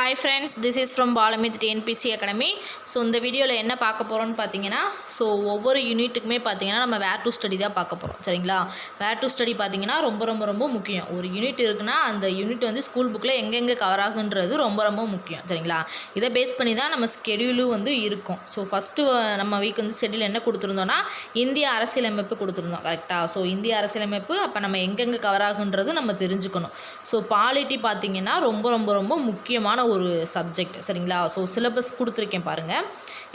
Hi friends this is from Palamith TNPSC academy so இந்த வீடியோவில் என்ன பார்க்க போகிறோம்னு பார்த்தீங்கன்னா ஸோ ஒவ்வொரு யூனிட்டுக்குமே பார்த்தீங்கன்னா நம்ம வேர் டு ஸ்டடி தான் பார்க்க போகிறோம் சரிங்களா? வேர் டு ஸ்டடி பார்த்தீங்கன்னா ரொம்ப ரொம்ப ரொம்ப முக்கியம். ஒரு யூனிட் இருக்குன்னா அந்த யூனிட் வந்து ஸ்கூல் புக்கில் எங்கெங்கே கவர் ஆகுன்றது ரொம்ப ரொம்ப முக்கியம். சரிங்களா? இதை பேஸ் பண்ணி தான் நம்ம ஸ்கெடியூலும் வந்து இருக்கும். ஸோ ஃபஸ்ட்டு நம்ம வீக் வந்து ஷெடியூல் என்ன கொடுத்துருந்தோன்னா இந்திய அரசியலமைப்பு கொடுத்துருந்தோம். கரெக்டாக ஸோ இந்திய அரசியலமைப்பு அப்போ நம்ம எங்கெங்கே கவர் ஆகுன்றது நம்ம தெரிஞ்சுக்கணும். ஸோ பாலிட்டி பார்த்தீங்கன்னா ரொம்ப ரொம்ப ரொம்ப முக்கியமான ஒரு சப்ஜெக்ட் சரிங்களா? ஸோ சிலபஸ் கொடுத்துருக்கேன் பாருங்கள்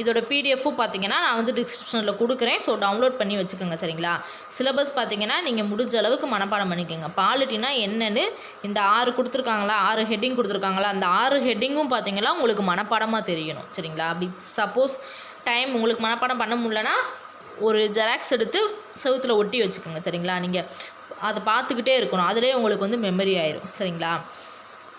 இதோட பிடிஎஃப்பும் பார்த்தீங்கன்னா நான் வந்து டிஸ்கிரிப்ஷனில் கொடுக்குறேன். ஸோ டவுன்லோட் பண்ணி வச்சுக்கோங்க சரிங்களா? சிலபஸ் பார்த்தீங்கன்னா நீங்கள் முடிஞ்ச அளவுக்கு மனப்பாடம் பண்ணிக்கோங்க. பாலிட்டினா என்னென்னு இந்த ஆறு கொடுத்துருக்காங்களா? ஆறு ஹெட்டிங் கொடுத்துருக்காங்களா? அந்த ஆறு ஹெட்டிங்கும் பார்த்தீங்கன்னா உங்களுக்கு மனப்பாடமாக தெரியணும். சரிங்களா? அப்படி சப்போஸ் டைம் உங்களுக்கு மனப்பாடம் பண்ண முடிலன்னா ஒரு ஜெராக்ஸ் எடுத்து செவுத்தில் ஒட்டி வச்சுக்கோங்க சரிங்களா? நீங்கள் அதை பார்த்துக்கிட்டே இருக்கணும். அதிலே உங்களுக்கு வந்து மெமரி ஆயிரும் சரிங்களா?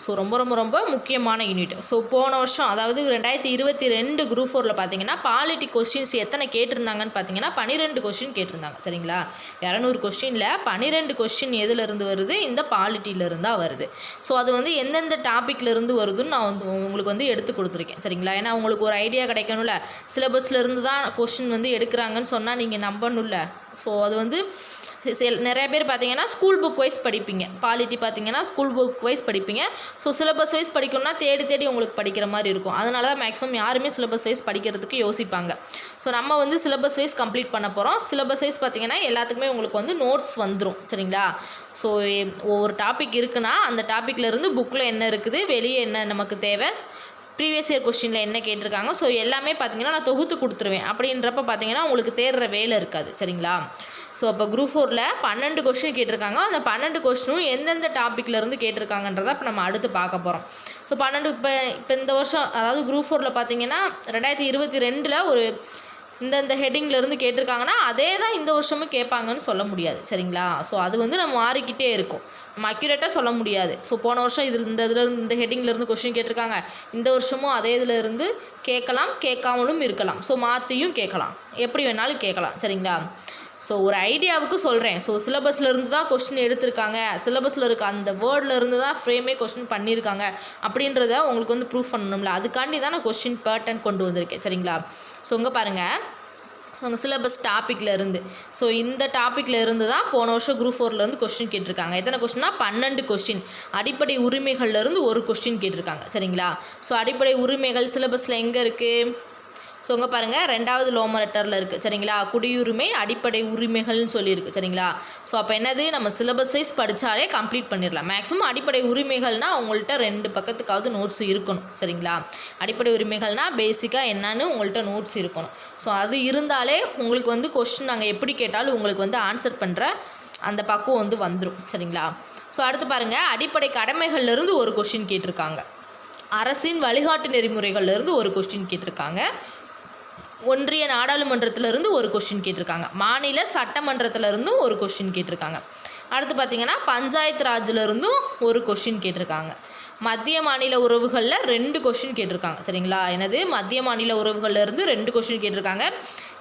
ஸோ ரொம்ப ரொம்ப ரொம்ப முக்கியமான யூனிட் ஸோ போன வருஷம் அதாவது ரெண்டாயிரத்தி இருபத்தி ரெண்டு குரூப் ஃபோரில் பார்த்தீங்கன்னா பாலிட்டி கொஸ்டின்ஸ் எத்தனை கேட்டிருந்தாங்கன்னு பார்த்தீங்கன்னா பன்னிரெண்டு கொஸ்டின் கேட்டிருந்தாங்க. சரிங்களா? இரநூறு கொஸ்டினில் பன்னிரெண்டு கொஸ்டின் எதுலேருந்து வருது? இந்த பாலிட்டியிலேருந்து தான் வருது. ஸோ அது வந்து எந்தெந்த டாப்பிக்லேருந்து வருதுன்னு நான் வந்து உங்களுக்கு வந்து எடுத்து கொடுத்துருக்கேன். சரிங்களா? ஏன்னா உங்களுக்கு ஒரு ஐடியா கிடைக்கணும்ல. சிலபஸ்லேருந்து தான் கொஸ்டின் வந்து எடுக்கிறாங்கன்னு சொன்னால் நீங்கள் நம்பணும்ல. ஸோ அது வந்து செல் நிறைய பேர் பார்த்தீங்கன்னா ஸ்கூல் புக் வைஸ் படிப்பீங்க. பாலிட்டி பார்த்தீங்கன்னா ஸ்கூல் புக் வைஸ் படிப்பீங்க. ஸோ சிலபஸ் வைஸ் படிக்கணும்னா தேடி தேடி உங்களுக்கு படிக்கிற மாதிரி இருக்கும். அதனால தான் மேக்ஸிமம் யாருமே சிலபஸ் வைஸ் படிக்கிறதுக்கு யோசிப்பாங்க. ஸோ நம்ம வந்து சிலபஸ் வைஸ் கம்ப்ளீட் பண்ண போகிறோம் சிலபஸ் வைஸ் பார்த்தீங்கன்னா எல்லாத்துக்குமே உங்களுக்கு வந்து நோட்ஸ் வந்துடும் சரிங்களா? ஸோ ஒவ்வொரு டாபிக் இருக்குன்னா அந்த டாப்பிக்கில் இருந்து புக்கில் என்ன இருக்குது? வெளியே என்ன நமக்கு தேவை? ப்ரீவியஸ் இயர் கொஸ்டினில் என்ன கேட்டிருக்காங்க? ஸோ எல்லாமே பார்த்தீங்கன்னா நான் தொகுத்து கொடுத்துருவேன். அப்படின்றப்ப பார்த்தீங்கன்னா உங்களுக்கு தேடுற வேலை இருக்காது. சரிங்களா? ஸோ அப்போ குரூப் ஃபோரில் பன்னெண்டு கொஸ்டின் கேட்டிருக்காங்க. அந்த பன்னெண்டு கொஸ்டினும் எந்தெந்த டாப்பிக்லேருந்து கேட்டிருக்காங்கன்றதை இப்போ நம்ம அடுத்து பார்க்க போகிறோம் ஸோ பன்னெண்டு இப்போ இப்போ இந்த வருஷம் அதாவது குரூப் ஃபோரில் பார்த்தீங்கன்னா ரெண்டாயிரத்தி இருபத்தி ரெண்டில் ஒரு இந்தந்த ஹெட்டிங்லேருந்து கேட்டிருக்காங்கன்னா அதே தான் இந்த வருஷமும் கேட்பாங்கன்னு சொல்ல முடியாது. சரிங்களா? ஸோ அது வந்து நம்ம மாறிக்கிட்டே இருக்கும். நம்ம அக்யூரேட்டாக சொல்ல முடியாது. ஸோ போன வருஷம் இதில் இந்த இதுலேருந்து இந்த ஹெட்டிங்லேருந்து கொஸ்டின் கேட்டிருக்காங்க. இந்த வருஷமும் அதே இதிலேருந்து கேட்கலாம் கேட்காமலும் இருக்கலாம். ஸோ மாற்றியும் கேட்கலாம். எப்படி வேணாலும் கேட்கலாம். சரிங்களா? ஸோ ஒரு ஐடியாவுக்கு சொல்கிறேன் ஸோ சிலபஸ்லேருந்து தான் கொஸ்டின் எடுத்திருக்காங்க. சிலபஸில் இருக்க அந்த வேர்டில் இருந்து தான் ஃப்ரேமே கொஸ்டின் பண்ணியிருக்காங்க. அப்படின்றத உங்களுக்கு வந்து ப்ரூஃப் பண்ணணும்ல. அதுக்காண்டி தான் நான் கொஸ்டின் பேட்டர்ன் கொண்டு வந்திருக்கேன். சரிங்களா? ஸோ இங்கே பாருங்கள் ஸோ உங்கள் சிலபஸ் டாப்பிக்கில் இருந்து. ஸோ இந்த டாப்பிக்கில் இருந்து தான் போன வருஷம் குரூப் ஃபோர்லேருந்து கொஸ்டின் கேட்டிருக்காங்க. எத்தனை கொஸ்டின்னா பன்னெண்டு கொஸ்டின் அடிப்படை உரிமைகள்லேருந்து ஒரு கொஸ்டின் கேட்டிருக்காங்க. சரிங்களா? ஸோ அடிப்படை உரிமைகள் சிலபஸில் எங்கே இருக்குது ஸோ இங்கே பாருங்கள் ரெண்டாவது லோம லெட்டரில் இருக்குது சரிங்களா? குடியுரிமை அடிப்படை உரிமைகள்னு சொல்லியிருக்கு சரிங்களா? ஸோ அப்போ என்னது? நம்ம சிலபஸைஸ் படித்தாலே கம்ப்ளீட் பண்ணிடலாம். மேக்ஸிமம் அடிப்படை உரிமைகள்னால் உங்கள்கிட்ட ரெண்டு பக்கத்துக்காவது நோட்ஸ் இருக்கணும் சரிங்களா? அடிப்படை உரிமைகள்னால் பேசிக்காக என்னன்னு உங்கள்கிட்ட நோட்ஸ் இருக்கணும். ஸோ அது இருந்தாலே உங்களுக்கு வந்து கொஸ்டின் நாங்கள் எப்படி கேட்டாலும் உங்களுக்கு வந்து ஆன்சர் பண்ணுற அந்த பக்குவம் வந்து வந்துடும் சரிங்களா? ஸோ அடுத்து பாருங்கள் அடிப்படை கடமைகள்லேருந்து ஒரு கொஸ்டின் கேட்டிருக்காங்க. அரசின் வழிகாட்டு நெறிமுறைகள்லேருந்து ஒரு கொஸ்டின் கேட்டிருக்காங்க. ஒன்றிய நாடாளுமன்றத்திலிருந்து ஒரு கொஷின் கேட்டிருக்காங்க. மாநில சட்டமன்றத்திலிருந்தும் ஒரு கொஷின் கேட்டிருக்காங்க. அடுத்து பார்த்திங்கன்னா பஞ்சாயத்து ராஜ்லேருந்தும் ஒரு கொஷின் கேட்டிருக்காங்க. மத்திய மாநில உறவுகளில் ரெண்டு கொஷின் கேட்டிருக்காங்க. சரிங்களா? எனது மத்திய மாநில உறவுகளிலிருந்து ரெண்டு கொஷின் கேட்டிருக்காங்க.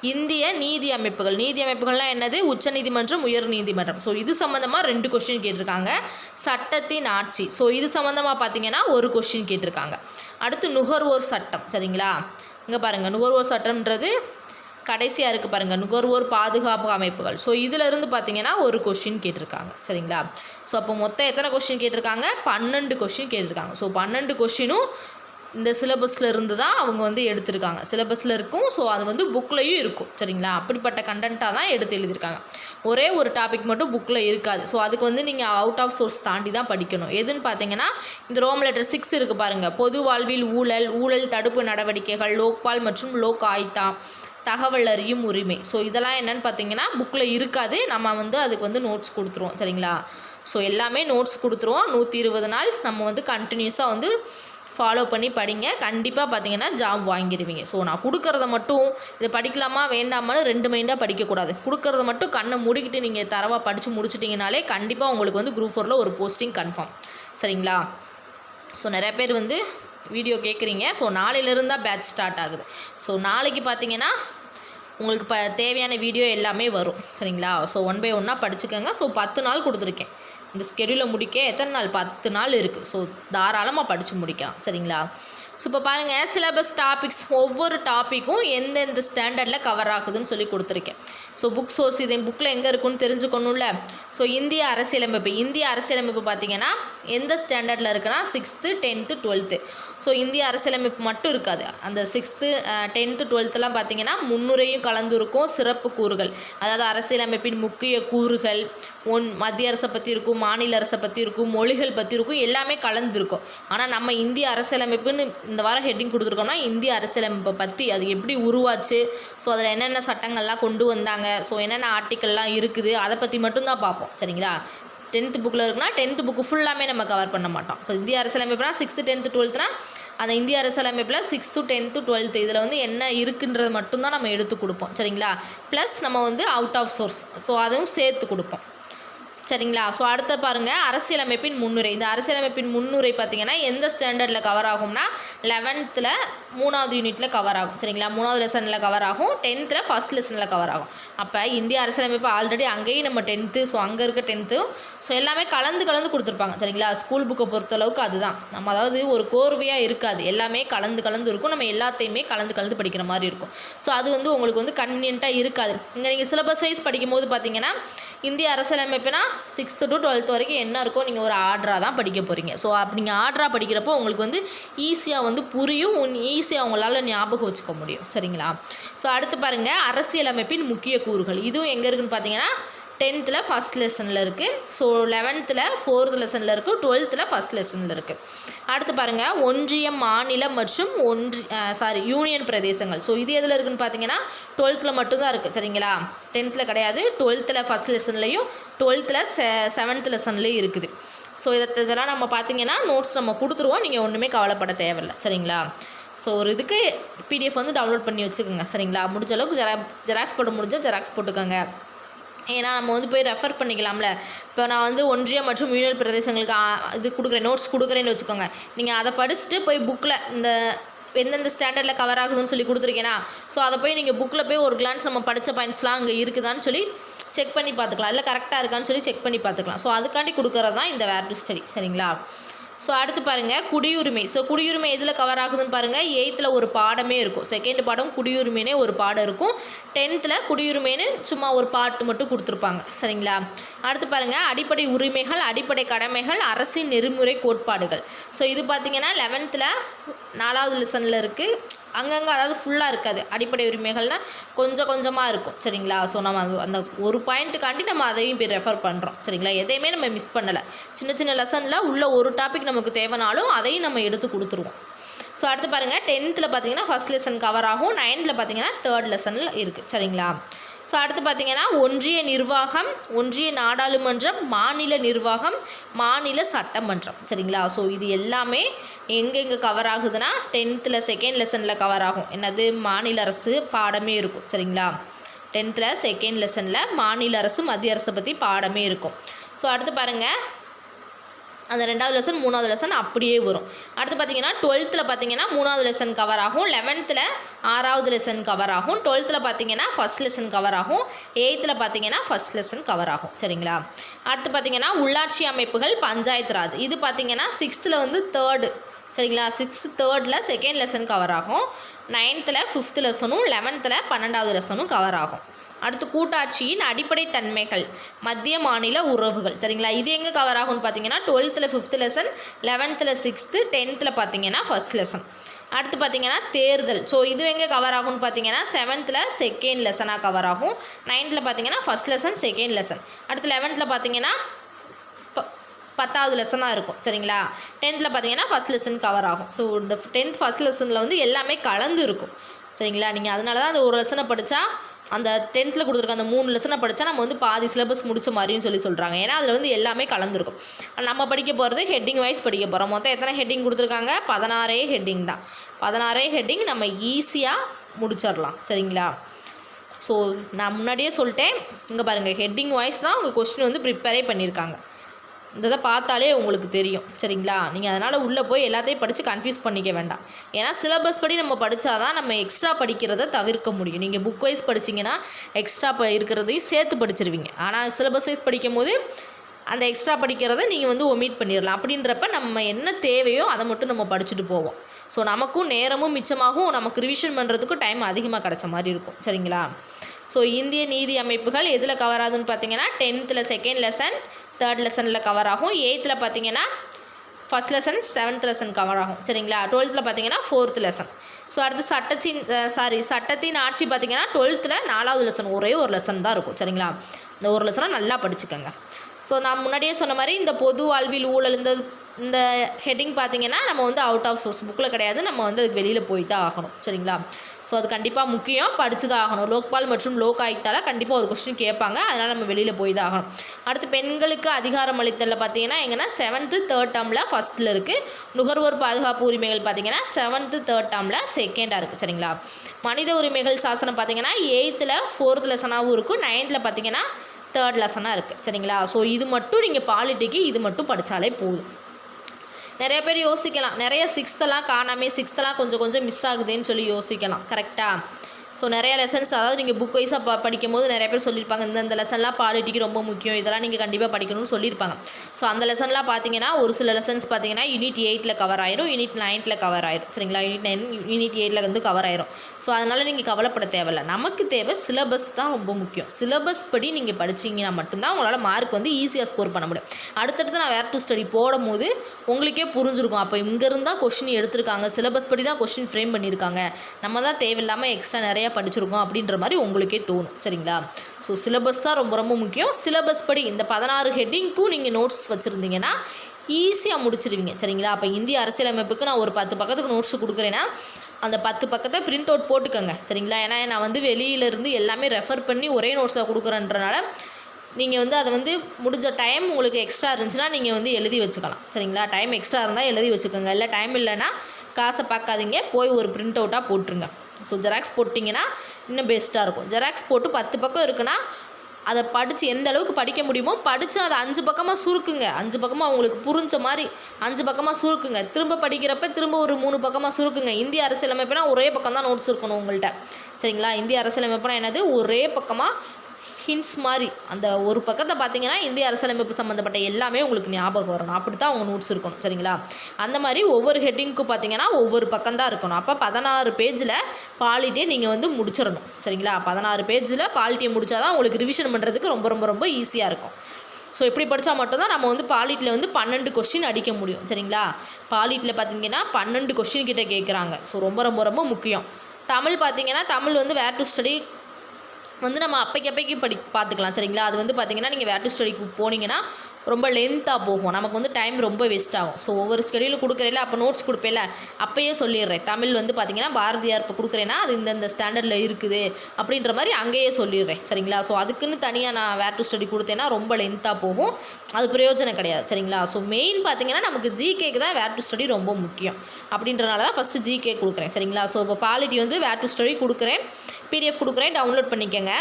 இந்திய நீதி அமைப்புகள். நீதி அமைப்புகள்லாம் என்னது? உச்சநீதிமன்றம் உயர் நீதிமன்றம். ஸோ இது சம்மந்தமாக ரெண்டு கொஸ்டின் கேட்டிருக்காங்க. சட்டத்தின் ஆட்சி. ஸோ இது சம்மந்தமாக பார்த்தீங்கன்னா ஒரு கொஸ்டின் கேட்டிருக்காங்க. அடுத்து நுகர்வோர் சட்டம். சரிங்களா? இங்கே பாருங்கள் நுகர்வோர் சட்டம்ன்றது கடைசியாக இருக்குது பாருங்கள் நுகர்வோர் பாதுகாப்பு அமைப்புகள். ஸோ இதிலிருந்து பார்த்தீங்கன்னா ஒரு கொஷின் கேட்டிருக்காங்க. சரிங்களா? ஸோ அப்போ மொத்தம் எத்தனை கொஷின் கேட்டிருக்காங்க? பன்னெண்டு கொஷின் கேட்டிருக்காங்க. ஸோ பன்னெண்டு கொஷினும் இந்த சிலபஸில் இருந்து தான் அவங்க வந்து எடுத்திருக்காங்க. சிலபஸில் இருக்கும். ஸோ அது வந்து புக்லேயும் இருக்கும். சரிங்களா? அப்படிப்பட்ட கண்டென்ட்டாக தான் எடுத்து எழுதியிருக்காங்க. ஒரே ஒரு டாபிக் மட்டும் புக்கில் இருக்காது. ஸோ அதுக்கு வந்து நீங்கள் அவுட் ஆஃப் சோர்ஸ் தாண்டி தான் படிக்கணும். எதுன்னு பார்த்தீங்கன்னா இந்த ரோம் லெட்டர் சிக்ஸ் இருக்குது பாருங்கள் பொது வாழ்வில் ஊழல் ஊழல் தடுப்பு நடவடிக்கைகள் லோக்பால் மற்றும் லோக் ஆயுத்தா தகவல் அறியும் உரிமை. ஸோ இதெல்லாம் என்னென்னு பார்த்தீங்கன்னா புக்கில் இருக்காது. நம்ம வந்து அதுக்கு வந்து நோட்ஸ் கொடுத்துருவோம். சரிங்களா? ஸோ எல்லாமே நோட்ஸ் கொடுத்துருவோம். நூற்றி இருபது நாள் நம்ம வந்து கண்டினியூஸாக வந்து ஃபாலோ பண்ணி படிங்க. கண்டிப்பாக பார்த்தீங்கன்னா ஜாப் வாங்கிடுவீங்க ஸோ நான் கொடுக்குறத மட்டும் இதை படிக்கலாமா வேண்டாமான்னு ரெண்டு மைண்டாக படிக்கக்கூடாது. கொடுக்குறத மட்டும் கண்ணை முடிக்கிட்டு நீங்கள் தரவாக படித்து முடிச்சிட்டிங்கனாலே கண்டிப்பாக உங்களுக்கு வந்து குரூப் ஃபோரில் ஒரு போஸ்டிங் கன்ஃபார்ம் சரிங்களா? ஸோ நிறைய பேர் வந்து வீடியோ கேட்குறீங்க ஸோ நாளையிலேருந்து தான் பேட்ச் ஸ்டார்ட் ஆகுது. ஸோ நாளைக்கு பார்த்தீங்கன்னா உங்களுக்கு இப்போ தேவையான வீடியோ எல்லாமே வரும். சரிங்களா? ஸோ ஒன் பை ஒன்னாக படிச்சுக்கோங்க. ஸோ பத்து நாள் கொடுத்துருக்கேன். இந்த ஸ்கெடியூலை முடிக்க எத்தனை நாள்? பத்து நாள் இருக்குது ஸோ தாராளமாக படித்து முடிக்கலாம். சரிங்களா? ஸோ இப்போ பாருங்கள் சிலபஸ் டாபிக்ஸ் ஒவ்வொரு டாப்பிக்கும் எந்தெந்த ஸ்டாண்டர்டில் கவர் ஆகுதுன்னு சொல்லி கொடுத்துருக்கேன். ஸோ புக் சோர்ஸ் இது புக்கில் எங்கே இருக்குன்னு தெரிஞ்சுக்கணும்ல? ஸோ இந்திய அரசியலமைப்பு இந்திய அரசியலமைப்பு பார்த்தீங்கன்னா எந்த ஸ்டாண்டர்டில் இருக்குன்னா சிக்ஸ்த்து டென்த்து டுவெல்த்து ஸோ இந்திய அரசியலமைப்பு மட்டும் இருக்காது. அந்த சிக்ஸ்த்து டென்த்து டுவெல்த்துலாம் பார்த்தீங்கன்னா முன்னுரையும் கலந்து இருக்கும் சிறப்பு கூறுகள். அதாவது அரசியலமைப்பின் முக்கிய கூறுகள் ஒன் மத்திய அரசை பற்றி இருக்கும் மாநில அரசை பற்றி இருக்கும் மொழிகள் பற்றி இருக்கும் எல்லாமே கலந்துருக்கும். ஆனால் நம்ம இந்திய அரசியலமைப்புன்னு இந்த வாரம் ஹெட்டிங் கொடுத்துருக்கோம்னா இந்திய அரசியலமைப்பை பற்றி அது எப்படி உருவாச்சு ஸோ அதில் என்னென்ன சட்டங்கள்லாம் கொண்டு வந்தாங்க ஸோ என்னென்ன ஆர்டிக்கல்லாம் இருக்குது அதை பற்றி மட்டும்தான் பார்ப்போம் சரிங்களா? டென்த்து புக்கில் இருக்குன்னா டென்த்து புக்கு ஃபுல்லாமே நம்ம கவர் பண்ண மாட்டோம். இப்போ இந்திய அரசியலமைப்புனா சிக்ஸ்த்து டென்த்து டுவெல்த்துனா அந்த இந்திய அரசியலமைப்பில் சிக்ஸ்த்து டென்த்து டுவெல்த்து இதில் வந்து என்ன இருக்குன்றது மட்டும்தான் நம்ம எடுத்து கொடுப்போம் சரிங்களா? ப்ளஸ் நம்ம வந்து அவுட் ஆஃப் சோர்ஸ் ஸோ அதுவும் சேர்த்து கொடுப்போம். சரிங்களா? ஸோ அடுத்த பாருங்கள் அரசியலமைப்பின் முன்னுரை. இந்த அரசியலமைப்பின் முன்னுரை பார்த்தீங்கன்னா எந்த ஸ்டாண்டர்டில் கவர் ஆகும்னா லெவன்த்தில் மூணாவது யூனிட்டில் கவர் ஆகும். சரிங்களா? மூணாவது லெசனில் கவர் ஆகும். டென்த்தில் ஃபஸ்ட் லெசனில் கவர் ஆகும். அப்போ இந்திய அரசியலமைப்பு ஆல்ரெடி அங்கேயும் நம்ம டென்த்து ஸோ அங்கே இருக்க டென்த்து ஸோ எல்லாமே கலந்து கலந்து கொடுத்துருப்பாங்க. சரிங்களா? ஸ்கூல் புக்கை பொறுத்தளவுக்கு அதுதான். நம்ம அதாவது ஒரு கோர்வையாக இருக்காது. எல்லாமே கலந்து கலந்து இருக்கும். நம்ம எல்லாத்தையுமே கலந்து கலந்து படிக்கிற மாதிரி இருக்கும். ஸோ அது வந்து உங்களுக்கு வந்து கன்வீனியண்ட்டாக இருக்காது. இங்கே நீங்கள் சிலபஸ் வைஸ் படிக்கும்போது பார்த்தீங்கன்னா இந்திய அரசியலமைப்புனா சிக்ஸ்த்து டு டுவெல்த் வரைக்கும் என்ன இருக்கோ நீங்கள் ஒரு ஆர்டராக தான் படிக்க போகிறீங்க ஸோ அப்படி நீங்கள் ஆர்டராக படிக்கிறப்போ உங்களுக்கு வந்து ஈஸியாக வந்து புரியும். ஈஸியாக உங்களால் ஞாபகம் வச்சுக்க முடியும். சரிங்களா? ஸோ அடுத்து பாருங்கள் அரசியலமைப்பின் முக்கிய கூறுகள். இதுவும் எங்கே இருக்குன்னு பார்த்தீங்கன்னா டென்த்தில் ஃபஸ்ட் லெசனில் இருக்குது ஸோ லெவன்த்தில் ஃபோர்த் லெசனில் இருக்குது டுவெல்த்தில் ஃபஸ்ட் லெசனில் இருக்குது அடுத்து பாருங்கள் ஒன்றியம் மாநிலம் மற்றும் ஒன்றி சாரி யூனியன் பிரதேசங்கள். ஸோ இது எதில் இருக்குன்னு பார்த்தீங்கன்னா டுவெல்த்தில் மட்டும்தான் இருக்குது சரிங்களா? டென்த்தில் கிடையாது. டுவெல்த்தில் ஃபஸ்ட் லெசன்லேயும் டுவெல்த்தில் செ செவன்த் லெசன்லேயும் இருக்குது. ஸோ இதை இதெல்லாம் நம்ம பார்த்தீங்கன்னா நோட்ஸ் நம்ம கொடுத்துருவோம். நீங்கள் ஒன்றுமே கவலைப்பட தேவையில்லை. சரிங்களா? ஸோ ஒரு இதுக்கு பிடிஎஃப் வந்து டவுன்லோட் பண்ணி வச்சுக்கோங்க. சரிங்களா? முடிஞ்ச அளவுக்கு ஜெரா ஜெராக்ஸ் போட முடிஞ்சால் ஜெராக்ஸ் போட்டுக்கோங்க. ஏன்னா நம்ம வந்து போய் ரெஃபர் பண்ணிக்கலாம்ல. இப்போ நான் வந்து ஒன்றியம் மற்றும் யூனியன் பிரதேசங்களுக்கு இது கொடுக்குறேன் நோட்ஸ் கொடுக்குறேன்னு வச்சுக்கோங்க. நீங்கள் அதை படிச்சுட்டு போய் புக்கில் இந்த எந்தெந்த ஸ்டாண்டர்டில் கவர் ஆகுதுன்னு சொல்லி கொடுத்துருக்கேனா ஸோ அதை போய் நீங்கள் புக்கில் போய் ஒரு கிளான்ஸ் நம்ம படித்த பாயிண்ட்ஸ்லாம் அங்கே இருக்குதான்னு சொல்லி செக் பண்ணி பார்த்துக்கலாம். இல்லை கரெக்டாக இருக்கான்னு சொல்லி செக் பண்ணி பார்த்துக்கலாம். ஸோ அதுக்காண்டி கொடுக்குறது தான் இந்த வேர் டு ஸ்டடி சரிங்களா? ஸோ அடுத்து பாருங்கள் குடியுரிமை. ஸோ குடியுரிமை எதில் கவர் ஆகுதுன்னு பாருங்கள் எயித்தில் ஒரு பாடமே இருக்கும். செகண்ட் பாடம் குடியுரிமைனே ஒரு பாடம் இருக்கும். டென்த்தில் குடியுரிமைன்னு சும்மா ஒரு பாட்டு மட்டும் கொடுத்துருப்பாங்க. சரிங்களா? அடுத்து பாருங்கள் அடிப்படை உரிமைகள் அடிப்படை கடமைகள் அரசின் நெறிமுறை கோட்பாடுகள். ஸோ இது பார்த்தீங்கன்னா லெவன்த்தில் நாலாவது லெசனில் இருக்குது அங்கங்கே அதாவது ஃபுல்லாக இருக்காது. அடிப்படை உரிமைகள்னால் கொஞ்சம் கொஞ்சமாக இருக்கும். சரிங்களா? ஸோ நம்ம அது அந்த ஒரு பாயிண்ட்டுக்காண்டி நம்ம அதையும் போய் ரெஃபர் பண்ணுறோம் சரிங்களா? எதையுமே நம்ம மிஸ் பண்ணலை. சின்ன சின்ன லெசனில் உள்ள ஒரு டாபிக் நமக்கு தேவைனாலும் அதையும் நம்ம எடுத்து கொடுத்துருவோம். ஸோ அடுத்து பாருங்கள் டென்த்தில் பார்த்தீங்கன்னா ஃபஸ்ட் லெசன் கவர் ஆகும். நைன்த்தில் பார்த்தீங்கன்னா தேர்ட் லெசனில் இருக்குது சரிங்களா? ஸோ அடுத்து பார்த்தீங்கன்னா ஒன்றிய நிர்வாகம் ஒன்றிய நாடாளுமன்றம் மாநில நிர்வாகம் மாநில சட்டமன்றம். சரிங்களா? ஸோ இது எல்லாமே எங்கெங்கே கவர் ஆகுதுன்னா டென்த்தில் செகண்ட் லெசனில் கவர் ஆகும். என்னது? மாநில அரசு பாடமே இருக்கும். சரிங்களா? டென்த்தில் செகண்ட் லெசனில் மாநில அரசு மத்திய அரசை பற்றி பாடமே இருக்கும். ஸோ அடுத்து பாருங்கள் அந்த ரெண்டாவது லெசன் மூணாவது லெசன் அப்படியே வரும். அடுத்து பார்த்தீங்கன்னா டுவெல்த்தில் பார்த்தீங்கன்னா மூணாவது லெசன் கவர் ஆகும். லெவன்த்தில் ஆறாவது லெசன் கவர் ஆகும். டுவெல்த்தில் பார்த்தீங்கன்னா ஃபஸ்ட் லெசன் கவர் ஆகும். எயித்தில் பார்த்தீங்கன்னா ஃபஸ்ட் லெசன் கவர் ஆகும். சரிங்களா? அடுத்து பார்த்தீங்கன்னா உள்ளாட்சி அமைப்புகள் பஞ்சாயத்து ராஜ். இது பார்த்தீங்கன்னா சிக்ஸ்த்தில் வந்து தேர்டு சரிங்களா? சிக்ஸ்த்து தேர்டில் செகண்ட் லெசன் கவர் ஆகும். நைன்த்தில் ஃபிஃப்த் லெசனும் லெவன்த்தில் பன்னெண்டாவது லெசனும் கவர் ஆகும். அடுத்து கூட்டாட்சியின் அடிப்படை தன்மைகள் மத்திய மாநில உறவுகள். சரிங்களா? இது எங்கே கவர் ஆகும்னு பார்த்தீங்கன்னா டுவெல்த்தில் ஃபிஃப்த் லெசன் லெவன்த்தில் சிக்ஸ்த்து டென்த்தில் பார்த்தீங்கன்னா ஃபஸ்ட் லெசன் அடுத்து பார்த்தீங்கன்னா தேர்தல். ஸோ இது எங்கே கவர் ஆகும்னு பார்த்தீங்கன்னா செவன்த்தில் செகண்ட் லெசனாக கவர் ஆகும். நைன்த்தில் பார்த்தீங்கன்னா ஃபஸ்ட் லெசன் செகண்ட் லெசன் அடுத்து லெவன்த்தில் பார்த்தீங்கன்னா ப- பத்தாவது லெசனாக இருக்கும். சரிங்களா? டென்த்தில் பார்த்தீங்கன்னா ஃபஸ்ட் லெசன் கவர் ஆகும். ஸோ இந்த டென்த் ஃபஸ்ட் லெசனில் வந்து எல்லாமே கலந்து இருக்கும். சரிங்களா? நீங்கள் அதனால தான் அந்த ஒரு லெசனை படித்தா அந்த டென்த்தில் கொடுத்துருக்க அந்த மூணு லெசனை படித்தா நம்ம வந்து பாதி சிலபஸ் முடித்த மாதிரியும் சொல்லி சொல்கிறாங்க ஏன்னா அதில் வந்து எல்லாமே கலந்துருக்கும். நம்ம படிக்க போகிறது ஹெட்டிங் வைஸ் படிக்க போகிறோம் மொத்தம் எத்தனை ஹெட்டிங் கொடுத்துருக்காங்க? பதினாறே ஹெட்டிங் தான். பதினாறே ஹெட்டிங் நம்ம ஈஸியாக முடிச்சிடலாம். சரிங்களா? ஸோ நான் முன்னாடியே சொல்லிட்டேன். இங்கே பாருங்கள் ஹெட்டிங் வாய்ஸ் தான் உங்கள் கொஸ்டின் வந்து ப்ரிப்பேரே பண்ணியிருக்காங்க இந்த இதை பார்த்தாலே உங்களுக்கு தெரியும் சரிங்களா? நீங்கள் அதனால் உள்ளே போய் எல்லாத்தையும் படித்து கன்ஃபியூஸ் பண்ணிக்க வேண்டாம். ஏன்னா சிலபஸ் படி நம்ம படித்தா தான் நம்ம எக்ஸ்ட்ரா படிக்கிறத தவிர்க்க முடியும். நீங்கள் புக் வைஸ் படிச்சிங்கன்னா எக்ஸ்ட்ரா ப இருக்கிறதையும் சேர்த்து படிச்சிருவீங்க. ஆனால் சிலபஸ் வைஸ் படிக்கும் போது அந்த எக்ஸ்ட்ரா படிக்கிறத நீங்கள் வந்து ஒமிட் பண்ணிடலாம். அப்படின்றப்ப நம்ம என்ன தேவையோ அதை மட்டும் நம்ம படிச்சுட்டு போவோம். ஸோ நமக்கும் நேரமும் மிச்சமாகும். நமக்கு ரிவிஷன் பண்ணுறதுக்கும் டைம் அதிகமாக கிடச்ச மாதிரி இருக்கும் சரிங்களா? ஸோ இந்திய நீதி அமைப்புகள் எதில் கவர் ஆகுதுன்னு பார்த்தீங்கன்னா டென்த்தில் செகண்ட் லெசன் தேர்ட் லெசனில் கவர் ஆகும். எயித்தில் பார்த்தீங்கன்னா first lesson seventh lesson cover ஆகும். சரிங்களா? டுவெல்த்தில் பார்த்தீங்கன்னா ஃபோர்த் லெசன் ஸோ அடுத்து சட்டத்தின் சாரி சட்டத்தின் ஆட்சி பார்த்தீங்கன்னா டுவெல்த்தில் நாலாவது லெசன் ஒரே ஒரு லெசன் தான் இருக்கும். சரிங்களா? இந்த ஒரு லெசனை நல்லா படிச்சுக்கோங்க. ஸோ நான் முன்னாடியே சொன்ன மாதிரி இந்த பொது வாழ்வில் ஊழல் இந்த இந்த ஹெட்டிங் பார்த்தீங்கன்னா நம்ம வந்து அவுட் ஆஃப் சோர்ஸ் புக்கில் கிடையாது. நம்ம வந்து அதுக்கு வெளியில் போய் தான் ஆகணும். சரிங்களா? ஸோ அது கண்டிப்பாக முக்கியம். படிச்சு தான் ஆகணும் லோக்பால் மற்றும் லோக் ஆயுக்தால கண்டிப்பாக ஒரு கொஸ்டின் கேட்பாங்க. அதனால் நம்ம வெளியில் போய் தான் ஆகணும் அடுத்து பெண்களுக்கு அதிகாரம் அளித்தலில் பார்த்தீங்கன்னா எங்கன்னா செவன்த்து தேர்ட் டேர்மில் ஃபஸ்ட்டில் இருக்குது நுகர்வோர் பாதுகாப்பு உரிமைகள் பார்த்தீங்கன்னா செவன்த்து தேர்ட் டேர்மில் செகண்டாக இருக்குது சரிங்களா? மனித உரிமைகள் சாசனம் பார்த்தீங்கன்னா எயித்தில் ஃபோர்த் லெசனாகவும் இருக்கும் நைன்த்தில் பார்த்தீங்கன்னா தேர்ட் லெசனாக இருக்குது சரிங்களா? ஸோ இது மட்டும் நீங்கள் பாலிட்டிக்கு இது மட்டும் படித்தாலே போதும். நிறைய பேர் யோசிக்கலாம். நிறைய சிக்ஸ்த்தெல்லாம் காணாமே சிக்ஸ்த்தெல்லாம் கொஞ்சம் கொஞ்சம் மிஸ் ஆகுதுன்னு சொல்லி யோசிக்கலாம். கரெக்டாக ஸோ நிறைய லெசன்ஸ் அதாவது நீங்கள் புக் வைஸாக ப படிக்கும் போது நிறைய பேர் சொல்லியிருப்பாங்க. இந்த இந்த லெசன்லாம் பாலிட்டிக்கு ரொம்ப முக்கியம். இதெல்லாம் நீங்கள் கண்டிப்பாக படிக்கணும்னு சொல்லியிருப்பாங்க. ஸோ அந்த லெசன்லாம் பார்த்தீங்கன்னா ஒரு சில லெசன்ஸ் பார்த்தீங்கன்னா யூனிட் எயிட்டில் கவர் ஆயிரும். யூனிட் நைன்த்தில் கவர் ஆயிரும். சரிங்களா? யூனிட் நைன் யூனிட் எயிட்டில் வந்து கவர் ஆயிரும். ஸோ அதனால் நீங்கள் கவலைப்பட தேவையில்ல. நமக்கு தேவை சிலபஸ் தான் ரொம்ப முக்கியம். சிலபஸ் படி நீங்கள் படிச்சீங்கன்னா மட்டும்தான் உங்களால் மார்க் வந்து ஈஸியாக ஸ்கோர் பண்ண முடியும். அடுத்தடுத்து நான் வேர் டு ஸ்டடி போடும் போது உங்களுக்கே புரிஞ்சிருக்கும். அப்போ இங்கேருந்து தான் கொஷின் எடுத்திருக்காங்க. சிலபஸ் படி தான் கொஷின் ஃப்ரேம் பண்ணியிருக்காங்க. நம்ம தான் தேவையில்லாமல் எக்ஸ்ட்ரா நிறைய படிச்சிருக்கோம் அப்படின்ற மாதிரி உங்களுக்கே தோணும். சரிங்களா? ஸோ சிலபஸ் தான் ரொம்ப ரொம்ப முக்கியம். சிலபஸ் படி இந்த பதினாறு ஹெட்டிங்க்கும் நீங்கள் நோட்ஸ் வச்சுருந்தீங்கன்னா ஈஸியாக முடிச்சிருவீங்க. சரிங்களா? அப்போ இந்திய அரசியலமைப்புக்கு நான் ஒரு பத்து பக்கத்துக்கு நோட்ஸ் கொடுக்குறேன்னா அந்த பத்து பக்கத்தை பிரிண்ட் அவுட் போட்டுக்கோங்க. சரிங்களா? ஏன்னா நான் வந்து வெளியிலேருந்து எல்லாமே ரெஃபர் பண்ணி ஒரே நோட்ஸாக கொடுக்குறேன்றனால நீங்கள் வந்து அதை வந்து முடிஞ்ச டைம் உங்களுக்கு எக்ஸ்ட்ரா இருந்துச்சுன்னா நீங்கள் வந்து எழுதி வச்சுக்கலாம். சரிங்களா? டைம் எக்ஸ்ட்ரா இருந்தால் எழுதி வச்சுக்கோங்க. இல்லை டைம் இல்லைன்னா காசை பார்க்காதீங்க. போய் ஒரு பிரிண்ட் அவுட்டாக போட்டுருங்க. ஸோ ஜெராக்ஸ் போட்டிங்கன்னா இன்னும் பெஸ்ட்டாக இருக்கும். ஜெராக்ஸ் போட்டு பத்து பக்கம் இருக்குன்னா அதை படித்து எந்த அளவுக்கு படிக்க முடியுமோ படித்து அதை அஞ்சு பக்கமாக சுருக்குங்க. அஞ்சு பக்கமாக உங்களுக்கு புரிஞ்ச மாதிரி அஞ்சு பக்கமாக சுருக்குங்க. திரும்ப படிக்கிறப்ப திரும்ப ஒரு மூணு பக்கமாக சுருக்குங்க. இந்திய அரசியலமைப்புனா ஒரே பக்கம் தான் நோட்ஸ் இருக்கணும் உங்கள்கிட்ட சரிங்களா? இந்திய அரசியலமைப்புனா என்னது? ஒரே பக்கமாக ஹிண்ட்ஸ் மாதிரி. அந்த ஒரு பக்கத்தை பார்த்தீங்கன்னா இந்திய அரசியலமைப்பு சம்மந்தப்பட்ட எல்லாமே உங்களுக்கு ஞாபகம் வரணும். அப்படி தான் அவங்க நோட்ஸ் இருக்கணும் சரிங்களா? அந்த மாதிரி ஒவ்வொரு ஹெட்டிங்க்கு பார்த்தீங்கன்னா ஒவ்வொரு பக்கம் தான் இருக்கணும். அப்போ பதினாறு பேஜில் பாலிட்டியை நீங்கள் வந்து முடிச்சிடணும் சரிங்களா? பதினாறு பேஜில் பாலிட்டியை முடித்தா தான் உங்களுக்கு ரிவிஷன் பண்ணுறதுக்கு ரொம்ப ரொம்ப ரொம்ப ஈஸியாக இருக்கும். ஸோ இப்படி படித்தா மட்டும்தான் நம்ம வந்து பாலிட்டியில் வந்து பன்னெண்டு கொஸ்டின் அடிக்க முடியும் சரிங்களா? பாலிட்டியில் பார்த்தீங்கன்னா பன்னெண்டு கொஸ்டின் கிட்டே கேட்குறாங்க ஸோ ரொம்ப ரொம்ப ரொம்ப முக்கியம். தமிழ் பார்த்தீங்கன்னா தமிழ் வந்து வேர் டு ஸ்டடி வந்து நம்ம அப்பைக்கு அப்பைக்கு படி பார்த்துக்கலாம் சரிங்களா? அது வந்து பார்த்தீங்கன்னா நீங்கள் வேட்டு ஸ்டடிக்கு போனீங்கன்னா ரொம்ப லென்த்தாக போகும். நமக்கு வந்து டைம் ரொம்ப வேஸ்ட் ஆகும். ஸோ ஒவ்வொரு ஸ்கெடியூல் கொடுக்குறேல அப்போ நோட்ஸ் கொடுப்பேல அப்போயே சொல்லிடுறேன். தமிழ் வந்து பார்த்திங்கன்னா பாரதியார் இப்போ கொடுக்குறேன்னா அது இந்தந்த ஸ்டாண்டர்டில் இருக்குது அப்படின்ற மாதிரி அங்கேயே சொல்லிடுறேன் சரிங்களா? ஸோ அதுக்குன்னு தனியாக நான் வேர் டு ஸ்டடி கொடுத்தேன்னா ரொம்ப லென்த்தாக போகும். அது பிரயோஜனம் கிடையாது சரிங்களா? ஸோ மெயின் பார்த்தீங்கன்னா நமக்கு ஜிகேக்கு தான் வேர் டு ஸ்டடி ரொம்ப முக்கியம். அப்படின்றனால தான் ஃபஸ்ட்டு ஜிகே கொடுக்குறேன் சரிங்களா? ஸோ இப்போ பாலிட்டி வந்து வேர் டு ஸ்டடி கொடுக்குறேன். பிடிஎஃப் கொடுக்குறேன் டவுன்லோட் பண்ணிக்கோங்க.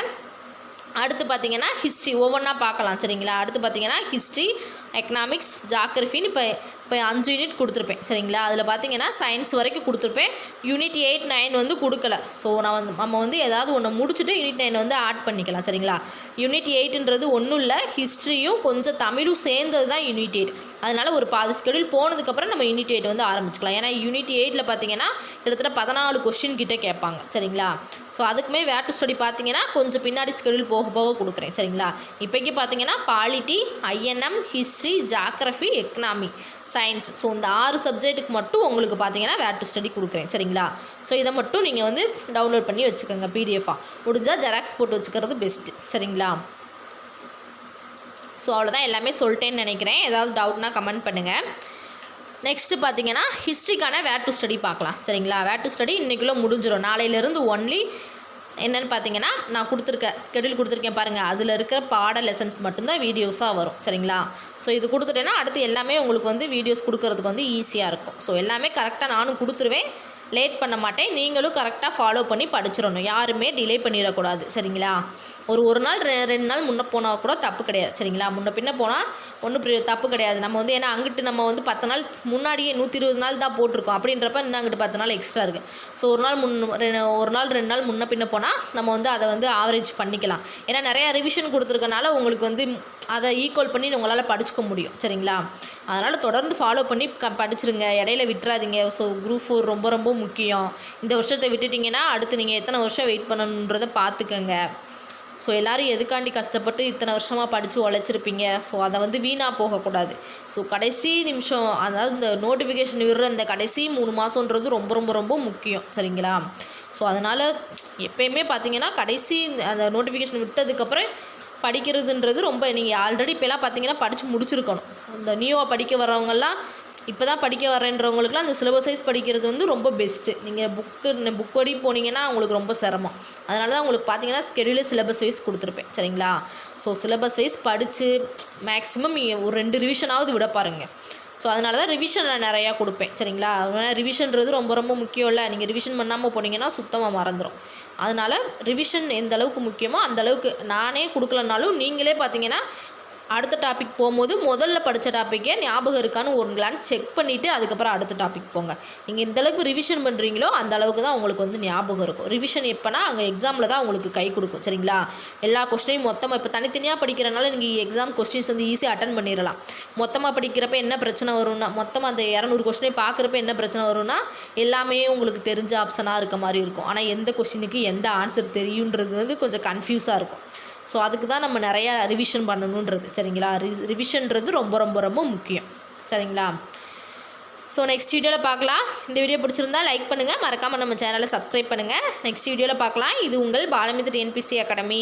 அடுத்து பார்த்தீங்கன்னா ஹிஸ்ட்ரி ஒவ்வொன்றா பார்க்கலாம் சரிங்களா? அடுத்து பார்த்தீங்கன்னா ஹிஸ்ட்ரி எக்கனாமிக்ஸ் ஜாகிரஃபின்னு இப்போ இப்போ அஞ்சு யூனிட் கொடுத்துருப்பேன் சரிங்களா? அதில் பார்த்தீங்கன்னா சயின்ஸ் வரைக்கும் கொடுத்துருப்பேன். யூனிட் எயிட் நைன் வந்து கொடுக்கல. ஸோ நான் வந்து நம்ம வந்து ஏதாவது ஒன்று முடிச்சுட்டு யூனிட் நைன் வந்து ஆட் பண்ணிக்கலாம் சரிங்களா? யூனிட் எயிட்ன்றது ஒன்றும் இல்லை ஹிஸ்ட்ரியும் கொஞ்சம் தமிழும் சேர்ந்தது தான் யூனிட் எயிட் அதனால் ஒரு பாதி ஸ்கெடியூல் போனதுக்கப்புறம் நம்ம யூனிட் எயிட் வந்து ஆரம்பிச்சுக்கலாம். ஏன்னா யூனிட் எயிட்டில் பார்த்தீங்கன்னா கிட்டத்தட்ட பதினாலு கொஷின் கிட்டே கேட்பாங்க சரிங்களா? ஸோ அதுக்குமே வேர் ஸ்டடி பார்த்தீங்கன்னா கொஞ்சம் பின்னாடி ஸ்கெடியூல் போக போக கொடுக்குறேன் சரிங்களா? இப்போக்கி பார்த்தீங்கன்னா polity INM history geography economy science so இந்த ஆறு சப்ஜெக்ட்டுக்கு மட்டும் உங்களுக்கு பார்த்தீங்கன்னா வேர் டு ஸ்டடி கொடுக்குறேன். சரிங்களா? ஸோ இதை மட்டும் நீங்கள் வந்து டவுன்லோட் பண்ணி வச்சுக்கோங்க பிடிஎஃபாக முடிஞ்சால் ஜெராக்ஸ் போட்டு வச்சுக்கிறது பெஸ்ட்டு சரிங்களா? ஸோ அவ்வளோதான் எல்லாமே சொல்லிட்டேன்னு நினைக்கிறேன். ஏதாவது டவுட்னா கமெண்ட் பண்ணுங்கள் நெக்ஸ்ட்டு பார்த்தீங்கன்னா ஹிஸ்ட்ரிக்கான வேர் டு ஸ்டடி பார்க்கலாம். சரிங்களா? வேர் டு ஸ்டடி இன்றைக்குள்ளே முடிஞ்சிடும் நாளையிலேருந்து ஒன்லி என்னென்னு பார்த்தீங்கன்னா நான் கொடுத்துருக்க ஸ்கெடியூல் கொடுத்துருக்கேன் பாருங்கள் அதில் இருக்கிற பாட லெசன்ஸ் மட்டும்தான் வீடியோஸாக வரும். சரிங்களா? ஸோ இது கொடுத்துட்டேன்னா அடுத்து எல்லாமே உங்களுக்கு வந்து வீடியோஸ் கொடுக்கறதுக்கு வந்து ஈஸியாக இருக்கும். ஸோ எல்லாமே கரெக்டாக நானும் கொடுத்துருவேன். லேட் பண்ண மாட்டேன். நீங்களும் கரெக்டாக ஃபாலோ பண்ணி படிச்சிடணும். யாருமே டிலே பண்ணிடக்கூடாது. சரிங்களா? ஒரு ஒரு நாள் ரெ ரெண்டு நாள் முன்னே போனால் கூட தப்பு கிடையாது சரிங்களா? முன்ன பின்ன போனால் ஒன்றும் தப்பு கிடையாது. நம்ம வந்து ஏன்னா அங்கிட்டு நம்ம வந்து பத்து நாள் முன்னாடியே நூற்றி இருபது நாள் தான் போட்டிருக்கோம். அப்படின்றப்ப இன்னும் அங்கிட்டு பத்து நாள் எக்ஸ்ட்ரா இருக்குது ஸோ ஒரு நாள் முன் ரெ- ஒரு நாள் ரெண்டு நாள் முன்ன பின்ன போனால் நம்ம வந்து அதை வந்து ஆவரேஜ் பண்ணிக்கலாம். ஏன்னா நிறையா ரிவிஷன் கொடுத்துருக்கனால உங்களுக்கு வந்து அதை ஈக்குவல் பண்ணி உங்களால் படிச்சுக்க முடியும் சரிங்களா? அதனால் தொடர்ந்து ஃபாலோ பண்ணி க படிச்சிருங்க. இடையில விட்டுறாதீங்க. ஸோ குரூப் ஃபோர் ரொம்ப ரொம்ப முக்கியம். இந்த வருஷத்தை விட்டுட்டிங்கன்னா அடுத்து நீங்கள் எத்தனை வருஷம் வெயிட் பண்ணணுன்றதை பார்த்துக்கங்க. ஸோ எல்லோரும் எதுக்காண்டி கஷ்டப்பட்டு இத்தனை வருஷமாக படித்து உழைச்சிருப்பீங்க? ஸோ அதை வந்து வீணாக போகக்கூடாது. ஸோ கடைசி நிமிஷம் அதாவது இந்த நோட்டிஃபிகேஷன் விடுற இந்த கடைசி மூணு மாதன்றது ரொம்ப ரொம்ப ரொம்ப முக்கியம். சரிங்களா? ஸோ அதனால் எப்பயுமே பார்த்தீங்கன்னா கடைசி அந்த நோட்டிஃபிகேஷன் விட்டதுக்கப்புறம் படிக்கிறதுன்றது ரொம்ப நீங்கள் ஆல்ரெடி இப்போலாம் பார்த்தீங்கன்னா படித்து முடிச்சிருக்கணும். இந்த நியூவாக படிக்க வரவங்கள்லாம் இப்போ தான் படிக்க வரேன்றவங்களுக்குலாம் அந்த சிலபஸ் வைஸ் படிக்கிறது வந்து ரொம்ப பெஸ்ட்டு நீங்கள் புக்கு புக் படி போனீங்கன்னா உங்களுக்கு ரொம்ப சிரமம். அதனால தான் உங்களுக்கு பார்த்தீங்கன்னா ஸ்கெடியூலே சிலபஸ் வைஸ் கொடுத்துருப்பேன். சரிங்களா? ஸோ சிலபஸ் வைஸ் படித்து மேக்ஸிமம் ஒரு ரெண்டு ரிவிஷனாவது விட பாருங்கள் ஸோ அதனால தான் ரிவிஷன் நான் நிறையா கொடுப்பேன். சரிங்களா? ரிவிஷன்றது ரொம்ப ரொம்ப முக்கியம் இல்லை நீங்கள் ரிவிஷன் பண்ணாமல் போனீங்கன்னா சுத்தமாக மறந்துடும் அதனால் ரிவிஷன் எந்த அளவுக்கு முக்கியமோ அந்த அளவுக்கு நானே கொடுக்கலனாலும் நீங்களே பார்த்தீங்கன்னா அடுத்த டாபிக் போகும்போது முதல்ல படித்த டாப்பிக்கே ஞாபகம் இருக்கான்னு ஒரு கிளான்ஸ் செக் பண்ணிவிட்டு அதுக்கப்புறம் அடுத்த டாபிக் போங்க. நீங்கள் எந்த அளவுக்கு ரிவிஷன் பண்ணுறீங்களோ அந்த அளவுக்கு தான் உங்களுக்கு வந்து ஞாபகம் இருக்கும். ரிவிஷன் எப்போனா அங்கே எக்ஸாமில் தான் உங்களுக்கு கை கொடுக்கும் சரிங்களா? எல்லா கொஸ்டினையும் மொத்தமாக இப்போ தனித்தனியாக படிக்கிறனால நீங்கள் எக்ஸாம் கொஸ்டின்ஸ் வந்து ஈஸியாக அட்டன் பண்ணிடலாம். மொத்தமாக படிக்கிறப்ப என்ன பிரச்சனை வரும்னா மொத்தமாக அந்த இரநூறு கொஸ்டினை பார்க்குறப்ப என்ன பிரச்சனை வரும்னா எல்லாமே உங்களுக்கு தெரிஞ்ச ஆப்ஷனாக இருக்க மாதிரி இருக்கும். ஆனால் எந்த கொஸ்டினுக்கு எந்த ஆன்சர் தெரியுன்றது வந்து கொஞ்சம் கன்ஃபியூஸாக இருக்கும். ஸோ அதுக்கு தான் நம்ம நிறையா ரிவிஷன் பண்ணணுன்றது. சரிங்களா? ரி ரிவிஷன்றது ரொம்ப ரொம்ப ரொம்ப முக்கியம். சரிங்களா? ஸோ நெக்ஸ்ட் வீடியோவில் பார்க்கலாம். இந்த வீடியோ பிடிச்சிருந்தா லைக் பண்ணுங்கள் மறக்காமல் நம்ம சேனலை சப்ஸ்கிரைப் பண்ணுங்கள் நெக்ஸ்ட் வீடியோவில் பார்க்கலாம். இது உங்கள் பாலமித்ர என்பிசி அகாடமி